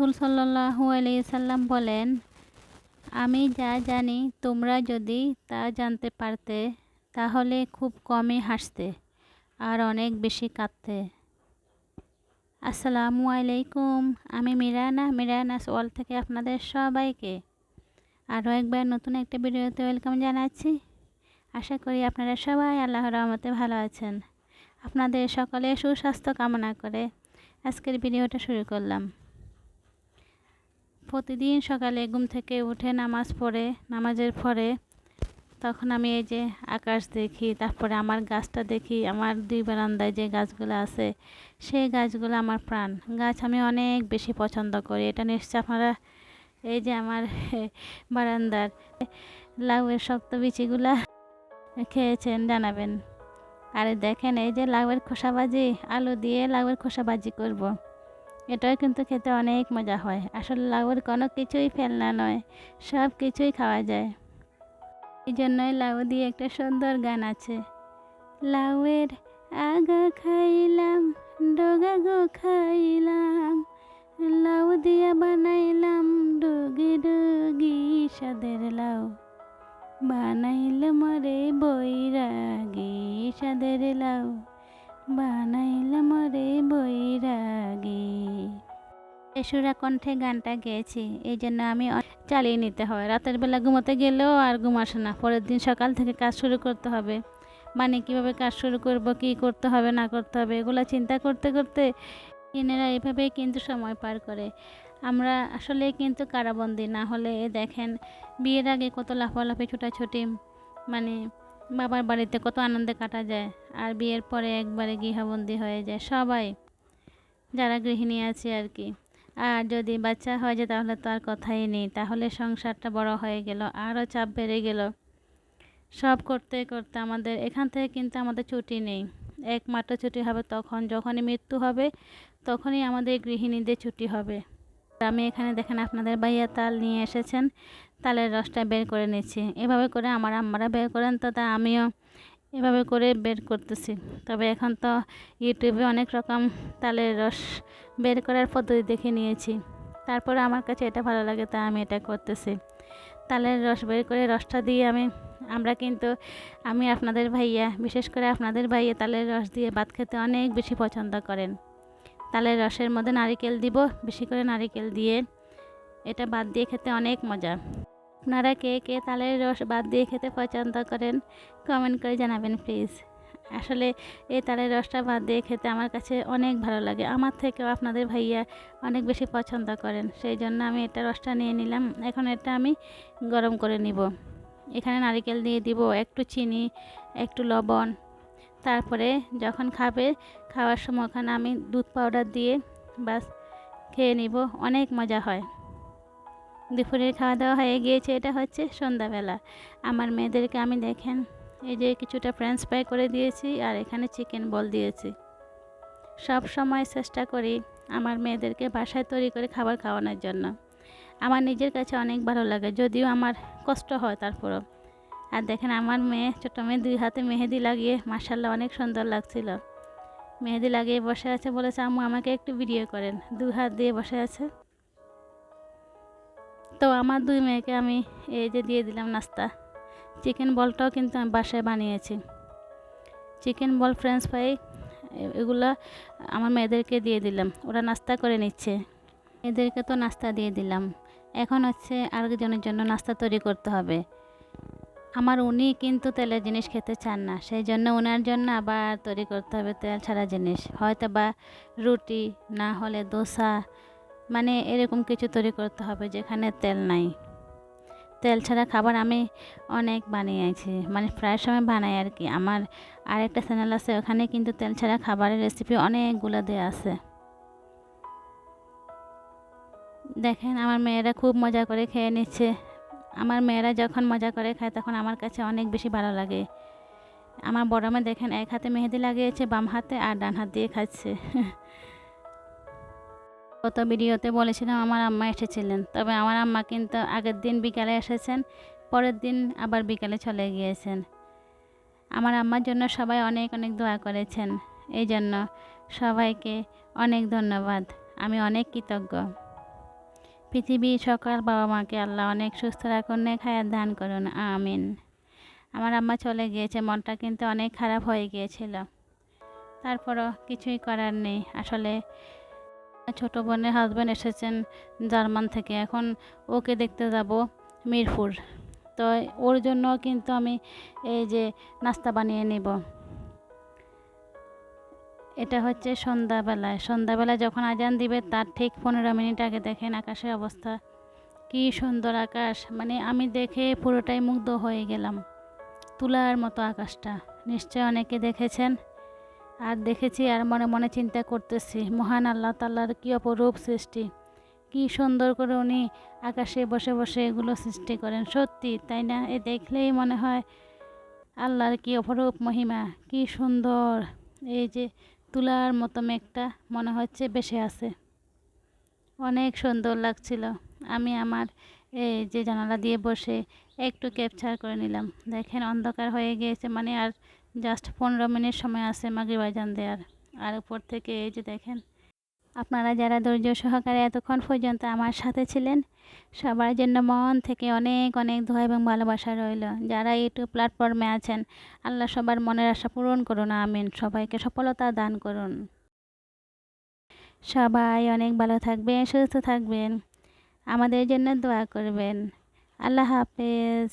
রাসুল সাল্লাহু সাল্লাম বলেন, আমি যা জানি, তোমরা যদি তা জানতে পারতে, তাহলে খুব কমই হাসতে আর অনেক বেশি কাঁদতে। আসসালামু আলাইকুম, আমি মিরানা মিরানাস ওয়াল থেকে আপনাদের সবাইকে আরও একবার নতুন একটা ভিডিওতে ওয়েলকাম জানাচ্ছি। আশা করি আপনারা সবাই আল্লাহ রহমতে ভালো আছেন। আপনাদের সকলে সুস্বাস্থ্য কামনা করে আজকের ভিডিওটা শুরু করলাম। প্রতিদিন সকালে ঘুম থেকে উঠে নামাজ পড়ে, নামাজের পরে তখন আমি এই যে আকাশ দেখি, তারপরে আমার গাছটা দেখি, আমার দুই বারান্দায় যে গাছগুলো আছে, সেই গাছগুলো আমার প্রাণ। গাছ আমি অনেক বেশি পছন্দ করি। এটা নিশ্চয় আপনারা এই যে আমার বারান্দার লাউয়ের শক্ত বিচিগুলা খেয়েছেন, জানাবেন। আরে দেখেন, এই যে লাউয়ের খোসাবাজি, আলু দিয়ে লাউয়ের খোসাবাজি করব। এটাও কিন্তু খেতে অনেক মজা হয়। আসলে লাউয়ের কোনো কিছুই ফেলনা নয়, সব কিছুই খাওয়া যায়। এই জন্যই লাউ দিয়ে একটা সুন্দর গান আছে। লাউয়ের আগা খাইলাম, ডগা গো খাইলাম, লাউ দিয়া বানাইলাম ডুগি ডুগি সাদের লাউ। বানাইল মরে বৈরাগী সাদের লাউ, বানাইল এসুরা কণ্ঠে গানটা গেয়েছি। এই জন্য আমি চালিয়ে নিতে হয়। রাতের বেলা ঘুমোতে গেলেও আর ঘুম আসে না। পরের দিন সকাল থেকে কাজ শুরু করতে হবে। মানে কীভাবে কাজ শুরু করব, কি করতে হবে, না করতে হবে, এগুলো চিন্তা করতে করতে এনারা এভাবেই কিন্তু সময় পার করে। আমরা আসলে কিন্তু কারাবন্দি, না হলে দেখেন, বিয়ের আগে কত লাফালাফি, ছোটাছুটি মানে বাবার বাড়িতে কত আনন্দে কাটা যায়, আর বিয়ের পরে একবারে গৃহবন্দী হয়ে যায় সবাই, যারা গৃহিণী আছে আর কি। আর যদি বাচ্চা হয়ে যায় তাহলে তো আর কথাই নেই। তাহলে সংসারটা বড় হয়ে গেল, আরও চাপ বেড়ে গেল। সব করতে করতে আমাদের, এখান থেকে কিন্তু আমাদের ছুটি নেই। একমাত্র ছুটি হবে তখন, যখনই মৃত্যু হবে তখনই আমাদের গৃহিণীদের ছুটি হবে। আমি এখানে দেখেন আপনাদের ভাইয়া তাল নিয়ে এসেছেন, তালের রসটা বের করে নিচ্ছি। এভাবে করে আমার আম্মারা বের করেন তো তা আমিও এভাবে করে বের করতেছি। তবে এখন তো ইউটিউবে অনেক রকম তালের রস বের করার পদ্ধতি দেখে নিয়েছি। তারপরে আমার কাছে এটা ভালো লাগে তা আমি এটা করতেছি। তালের রস বের করে রসটা দিয়ে আমি, আমরা কিন্তু, আমি আপনাদের ভাইয়া, বিশেষ করে আপনাদের ভাইয়া তালের রস দিয়ে ভাত খেতে অনেক বেশি পছন্দ করেন। তালের রসের মধ্যে নারিকেল দিব, বেশি করে নারিকেল দিয়ে এটা বাদ দিয়ে খেতে অনেক মজা। আপনারা কে কে তালের রস বাদ দিয়ে খেতে পছন্দ করেন কমেন্ট করে জানাবেন প্লিজ আসলে এই তালের রসটা বাদ দিয়ে খেতে আমার কাছে অনেক ভালো লাগে। আমার থেকেও আপনাদের ভাইয়া অনেক বেশি পছন্দ করেন। সেই জন্য আমি এটা রসটা নিয়ে নিলাম। এখন এটা আমি গরম করে নিব। এখানে নারিকেল দিয়ে দিব একটু চিনি, একটু লবণ। তারপরে যখন খাবে, খাওয়ার সময় ওখানে আমি দুধ পাউডার দিয়ে বাস খেয়ে নিব। অনেক মজা হয়। দুপুরের খাওয়া দাওয়া হয়ে গিয়েছে, এটা হচ্ছে সন্ধ্যাবেলা। আমার মেয়েদেরকে আমি দেখেন, এই যে কিছুটা ফ্রেঞ্চ ফ্রাই করে দিয়েছি আর এখানে চিকেন বল দিয়েছি। সব সময় চেষ্টা করি আমার মেয়েদেরকে বাসায় তৈরি করে খাবার খাওয়ানোর জন্য। আমার নিজের কাছে অনেক ভালো লাগে, যদিও আমার কষ্ট হয় তারপরও। আর দেখেন আমার মেয়ে ছোটো মেয়ে, দুই হাতে মেহেদি লাগিয়ে মার্শাল্লাহ অনেক সুন্দর লাগছিল। মেহেদি লাগিয়ে বসে আছে বলেছে, আম্মু আমাকে একটু ভিডিও করেন। দু হাত দিয়ে বসে আছে। তো আমার দুই মেয়েকে আমি এই যে দিয়ে দিলাম নাস্তা। চিকেন বলটাও কিন্তু আমি বাসায় বানিয়েছি। চিকেন বল, ফ্রেঞ্চ ফ্রাই এগুলো আমার মেয়েদেরকে দিয়ে দিলাম। ওরা নাস্তা করে নিচ্ছে। এদেরকে তো নাস্তা দিয়ে দিলাম। এখন হচ্ছে আরেকজনের জন্য নাস্তা তৈরি করতে হবে। আমার উনি কিন্তু তেলের জিনিস খেতে চান না। সেই জন্য ওনার জন্য আবার তৈরি করতে হবে তেল ছাড়া জিনিস। হয়তো বা রুটি, না হলে দোসা মানে এরকম কিছু তৈরি করতে হবে যেখানে তেল নাই। তেল ছাড়া খাবার আমি অনেক বানিয়েছি মানে প্রায় সময় বানাই আর কি। আমার আরেকটা চ্যানেল আছে, ওখানে কিন্তু তেল ছাড়া খাবারের রেসিপি অনেকগুলো দেওয়া আছে। দেখেন, আমার মেয়েরা খুব মজা করে খেয়ে নিচ্ছে। আমার মেয়েরা যখন মজা করে খায়, তখন আমার কাছে অনেক বেশি ভালো লাগে। আমার বড় মেয়ে দেখেন, এক হাতে মেহেদি লাগিয়েছে, বাম হাতে আর ডান হাত দিয়ে খাচ্ছে। গত ভিডিওতে বলেছিলাম আমার আম্মা এসেছিলেন। তবে আমার আম্মা কিন্তু আগের দিন বিকালে এসেছেন, পরের দিন আবার বিকালে চলে গিয়েছেন। আমার আম্মার জন্য সবাই অনেক অনেক দোয়া করেছেন। এই জন্য সবাইকে অনেক ধন্যবাদ। আমি অনেক কৃতজ্ঞ। পৃথিবী সকাল বাবা মাকে আল্লাহ অনেক সুস্থ রাখুন নেক হায়াত দান করুন। আমিন। আমার আম্মা চলে গিয়েছে, মনটা কিন্তু অনেক খারাপ হয়ে গিয়েছিল। তারপরও কিছুই করার নেই। আসলে ছোট বোনের হাজব্যান্ড এসেছেন জার্মান থেকে। এখন ওকে দেখতে যাব মিরপুর। তো ওর জন্য কিন্তু আমি এই যে নাস্তা বানিয়ে নেব। এটা হচ্ছে সন্ধ্যাবেলায়। সন্ধ্যাবেলায় যখন আজান দিবে, তার ঠিক পনেরো মিনিট আগে দেখেন আকাশের অবস্থা। কী সুন্দর আকাশ। মানে আমি দেখে পুরোটাই মুগ্ধ হয়ে গেলাম। তুলার মতো আকাশটা। নিশ্চয় অনেকে দেখেছেন। আর দেখেছি আর মনে মনে চিন্তা করতেছি, মহান আল্লাহ তাল্লার কী অপরূপ সৃষ্টি। কী সুন্দর করে উনি আকাশে বসে বসে এগুলো সৃষ্টি করেন, সত্যি, তাই না? এ দেখলেই মনে হয় আল্লাহর কী অপরূপ মহিমা, কী সুন্দর। এই যে তুলার মতো মেঘটা মনে হচ্ছে বেশি আছে। অনেক সুন্দর লাগছিল। আমি আমার এই যে জানালা দিয়ে বসে একটু ক্যাপচার করে নিলাম। দেখেন অন্ধকার হয়ে গিয়েছে মানে আর জাস্ট পনেরো মিনিট সময় আছে মাগরিব আজান দেওয়ার আর উপর থেকে এই যে দেখেন, আপনারা যারা ধৈর্য সহকারে এতক্ষণ পর্যন্ত আমার সাথে ছিলেন, সবার জন্য মন থেকে অনেক অনেক দোয়া এবং ভালোবাসা রইল। যারা ইউটিউব প্ল্যাটফর্মে আছেন, আল্লাহ সবার মনের আশা পূরণ করুন, আমিন। সবাইকে সফলতা দান করুন। সবাই অনেক ভালো থাকবেন, সুস্থ থাকবেন। আমাদের জন্য দোয়া করবেন। আল্লাহ হাফেজ।